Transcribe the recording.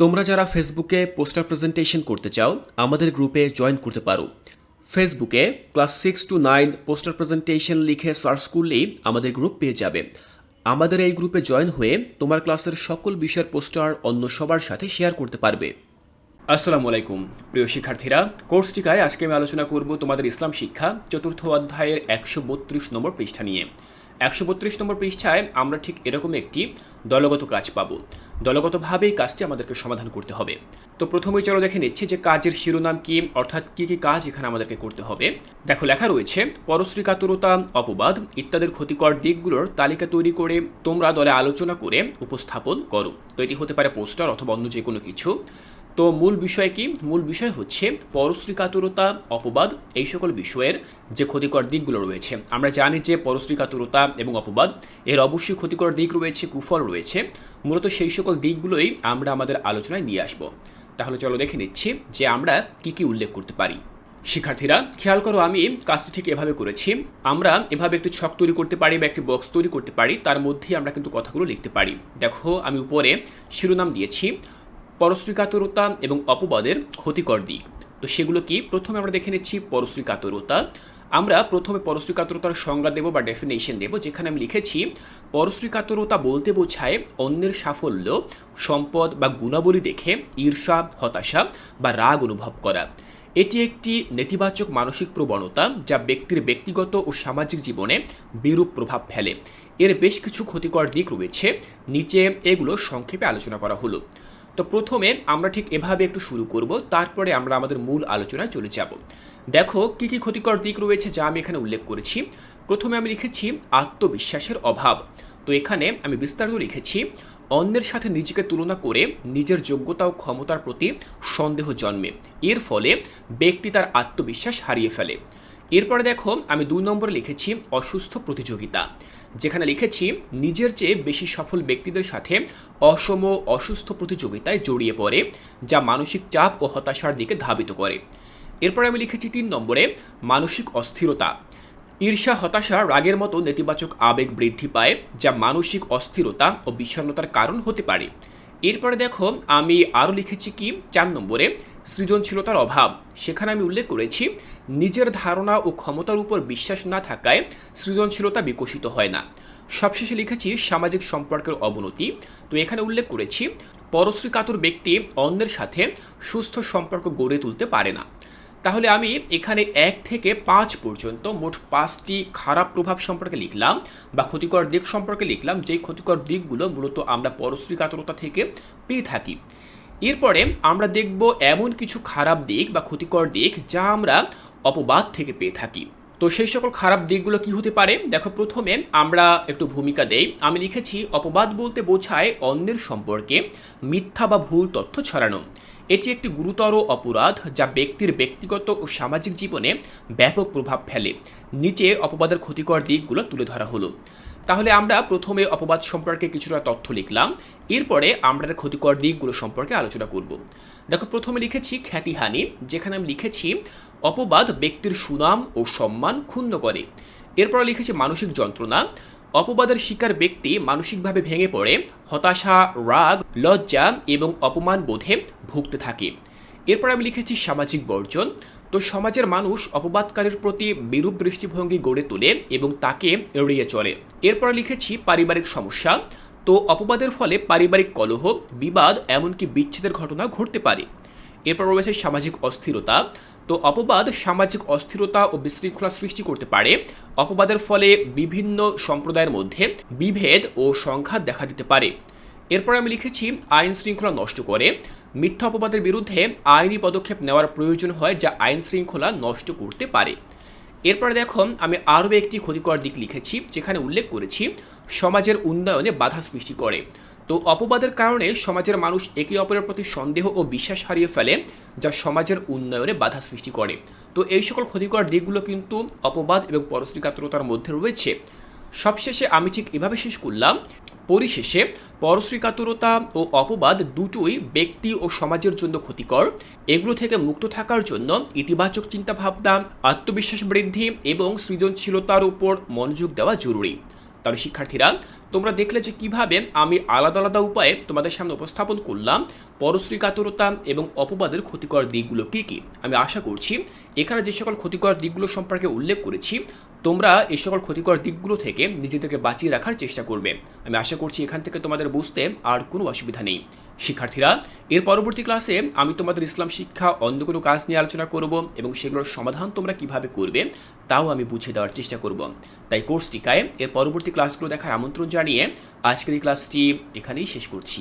তোমরা যারা ফেসবুকে পোস্টার প্রেজেন্টেশন করতে চাও, আমাদের গ্রুপে জয়েন করতে পারো। ফেসবুকে class six to nine poster presentation লিখে সার্চ করলেই আমাদের গ্রুপ পেয়ে যাবে। আমাদের এই গ্রুপে জয়েন হয়ে তোমার ক্লাসের সকল বিষয়ের পোস্টার অন্য সবার সাথে শেয়ার করতে পারবে। আসসালামু আলাইকুম। প্রিয় শিক্ষার্থীরা কোর্স টিকায় আজকে আমি আলোচনা করব তোমাদের ইসলাম শিক্ষা চতুর্থ অধ্যায়ের একশো বত্রিশ নম্বর পৃষ্ঠা নিয়ে। একশো বত্রিশ নম্বর পৃষ্ঠায় আমরা ঠিক এরকম একটি দলগত কাজ পাবো। দলগতভাবে এই কাজটি আমাদেরকে সমাধান করতে হবে। তো প্রথমেই চলো দেখে নিচ্ছি যে কাজের শিরোনাম কি, অর্থাৎ কি কি কাজ এখানে আমাদেরকে করতে হবে। দেখো, লেখা রয়েছে পরশ্রী কাতরতা অপবাদ ইত্যাদির ক্ষতিকর দিকগুলোর তালিকা তৈরি করে তোমরা দলে আলোচনা করে উপস্থাপন করো। তো এটি হতে পারে পোস্টার অথবা অন্য যে কোনো কিছু। তো মূল বিষয় কি? মূল বিষয় হচ্ছে পরশ্রী কাতরতা অপবাদ এই সকল বিষয়ের যে ক্ষতিকর দিকগুলো রয়েছে। আমরা জানি যে পরশ্রী কাতরতা এবং অপবাদ এর অবশ্যই ক্ষতিকর দিক রয়েছে, কুফল রয়েছে। মূলত সেই সকল দিকগুলোই আমরা আমাদের আলোচনায় নিয়ে আসব। তাহলে চলো দেখে নিচ্ছি যে আমরা কি কি উল্লেখ করতে পারি। শিক্ষার্থীরা, খেয়াল করো আমি কাজটি ঠিক এভাবে করেছি। আমরা এভাবে একটি ছক তৈরি করতে পারি বা একটি বক্স তৈরি করতে পারি, তার মধ্যেই আমরা কিন্তু কথাগুলো লিখতে পারি। দেখো, আমি উপরে শিরোনাম দিয়েছি। পরশ্রী কাতরতা এবং অপবাদের ক্ষতিকর দিক। তো সেগুলো কি? প্রথমে আমরা দেখে নিচ্ছি পরশ্রী কাতরতা আমরা প্রথমে পরশ্রী কাতরতার সংজ্ঞা দেব বা ডেফিনেশন দেব, যেখানে আমি লিখেছি পরশ্রী কাতরতা বলতে বোঝায় অন্যের সাফল্য, সম্পদ বা গুণাবলী দেখে ঈর্ষা, হতাশা বা রাগ অনুভব করা। এটি একটি নেতিবাচক মানসিক প্রবণতা যা ব্যক্তির ব্যক্তিগত ও সামাজিক জীবনে বিরূপ প্রভাব ফেলে। এর বেশ কিছু ক্ষতিকর দিক রয়েছে, নিচে এগুলো সংক্ষেপে আলোচনা করা হলো। তো প্রথমে আমরা ঠিক এভাবে একটু শুরু করব, তারপরে আমরা আমাদের মূল আলোচনায় চলে যাব। দেখো কি কি ক্ষতিকর দিক রয়েছে যা আমি এখানে উল্লেখ করেছি। প্রথমে আমি লিখেছি আত্মবিশ্বাসের অভাব। তো এখানে আমি বিস্তারিত লিখেছি, অন্যের সাথে নিজেকে তুলনা করে নিজের যোগ্যতা ও ক্ষমতার প্রতি সন্দেহ জন্মে। এর ফলে ব্যক্তি তার আত্মবিশ্বাস হারিয়ে ফেলে। এরপরে দেখো, আমি দুই নম্বরে লিখেছি অসুস্থ প্রতিযোগিতা, যেখানে লিখেছি নিজের চেয়ে বেশি সফল ব্যক্তিদের সাথে অসম অসুস্থ প্রতিযোগিতায় জড়িয়ে পড়ে, যা মানসিক চাপ ও হতাশার দিকে ধাবিত করে। এরপরে আমি লিখেছি তিন নম্বরে মানসিক অস্থিরতা, ঈর্ষা, হতাশা, রাগের মতো নেতিবাচক আবেগ বৃদ্ধি পায়, যা মানসিক অস্থিরতা ও বিষণ্ণতার কারণ হতে পারে। এরপরে দেখো, আমি আরও লিখেছি কি? চার নম্বরে, সৃজনশীলতার অভাব। সেখানে আমি উল্লেখ করেছি, নিজের ধারণা ও ক্ষমতার উপর বিশ্বাস না থাকায় সৃজনশীলতা বিকশিত হয় না। সবশেষে লিখেছি, সামাজিক সম্পর্কের অবনতি। তো এখানে উল্লেখ করেছি, পরশ্রী কাতর ব্যক্তি অন্যের সাথে সুস্থ সম্পর্ক গড়ে তুলতে পারে না। তাহলে আমি এখানে এক থেকে পাঁচ পর্যন্ত মোট পাঁচটি খারাপ প্রভাব সম্পর্কে লিখলাম বা ক্ষতিকর দিক সম্পর্কে লিখলাম, যেই ক্ষতিকর দিকগুলো মূলত আমরা পরশ্রী কাতরতা থেকে পেয়ে থাকি। এরপরে আমরা দেখব এমন কিছু খারাপ দিক বা ক্ষতিকর দিক যা আমরা অপবাদ থেকে পেয়ে থাকি। তো সেই সকল খারাপ দিকগুলো কি হতে পারে? দেখো, প্রথমে আমরা একটু ভূমিকা দেই। আমি লিখেছি, অপবাদ বলতে বোঝায় অন্যের সম্পর্কে মিথ্যা বা ভুল তথ্য ছড়ানো। এটি একটি গুরুতর অপরাধ যা ব্যক্তির ব্যক্তিগত ও সামাজিক জীবনে ব্যাপক প্রভাব ফেলে। নিচে অপবাদের ক্ষতিকর দিকগুলো তুলে ধরা হলো। তাহলে আমরা প্রথমে অপবাদ সম্পর্কে কিছুটা তথ্য লিখলাম, এরপরে আমরা ক্ষতিকর দিকগুলো সম্পর্কে আলোচনা করব। দেখো, প্রথমে লিখেছি খ্যাতিহানি, যেখানে আমি লিখেছি, অপবাদ ব্যক্তির সুনাম ও সম্মান ক্ষুণ্ণ করে। এরপর লিখেছি মানসিক যন্ত্রণা, অপবাদের শিকার ব্যক্তি মানসিকভাবে ভেঙে পড়ে, হতাশা, রাগ, লজ্জা এবং অপমান বোধে ভুগতে থাকে। এরপর আমি লিখেছি সামাজিক বর্জন। তো সমাজের মানুষ অপবাদকারীর প্রতি বিরূপ দৃষ্টিভঙ্গি গড়ে তোলে এবং তাকে এড়িয়ে চলে। এরপর লিখেছি পারিবারিক সমস্যা। তো অপবাদের ফলে পারিবারিক কলহ, বিবাদ, এমনকি বিচ্ছেদের ঘটনা ঘটতে পারে। এরপর রয়েছে সামাজিক অস্থিরতা। তো অপবাদ সামাজিক অস্থিরতা ও বিশৃঙ্খলা সৃষ্টি করতে পারে। অপবাদের ফলে বিভিন্ন সম্প্রদায়ের মধ্যে বিভেদ ও সংঘাত দেখা দিতে পারে। এরপর আমি লিখেছি, আইন শৃঙ্খলা নষ্ট করে। মিথ্যা অপবাদের বিরুদ্ধে আইনি পদক্ষেপ নেওয়ার প্রয়োজন হয় যা আইন শৃঙ্খলা নষ্ট করতে পারে। এরপরে দেখো আমি আরও একটি ক্ষতিকর দিক লিখেছি, যেখানে উল্লেখ করেছি, সমাজের উন্নয়নে বাধা সৃষ্টি করে। তো অপবাদের কারণে সমাজের মানুষ একে অপরের প্রতি সন্দেহ ও বিশ্বাস হারিয়ে ফেলে, যা সমাজের উন্নয়নে বাধা সৃষ্টি করে। তো এই সকল ক্ষতিকর দিকগুলো কিন্তু অপবাদ এবং পরশ্রীকাতরতার মধ্যে রয়েছে। সবশেষে আমি ঠিক এভাবে শেষ করলাম। পরিশেষে পরশ্রীকাতরতা ও অপবাদ দুটোই ব্যক্তি ও সমাজের জন্য ক্ষতিকর। এগুলো থেকে মুক্ত থাকার জন্য ইতিবাচক চিন্তাভাবনা, আত্মবিশ্বাস বৃদ্ধি এবং সৃজনশীলতার উপর মনোযোগ দেওয়া জরুরি। তাহলে শিক্ষার্থীরা, তোমরা দেখলে যে কীভাবে আমি আলাদা আলাদা উপায়ে তোমাদের সামনে উপস্থাপন করলাম পরশ্রী কাতরতা এবং অপবাদের ক্ষতিকর দিকগুলো কী কী? আমি আশা করছি, এখানে যে সকল ক্ষতিকর দিকগুলো সম্পর্কে উল্লেখ করেছি, তোমরা এই সকল ক্ষতিকর দিকগুলো থেকে নিজেদেরকে বাঁচিয়ে রাখার চেষ্টা করবে। আমি আশা করছি এখান থেকে তোমাদের বুঝতে আর কোনো অসুবিধা নেই। শিক্ষার্থীরা, এর পরবর্তী ক্লাসে আমি তোমাদের ইসলাম শিক্ষা অন্য কোনো কাজ নিয়ে আলোচনা করব এবং সেগুলোর সমাধান তোমরা কীভাবে করবে তাও আমি বুঝিয়ে দেওয়ার চেষ্টা করব। তাই কোর্স টিকায় এর পরবর্তী ক্লাসগুলো দেখার আমন্ত্রণ জানিয়ে আজকের এই ক্লাসটি এখানেই শেষ করছি।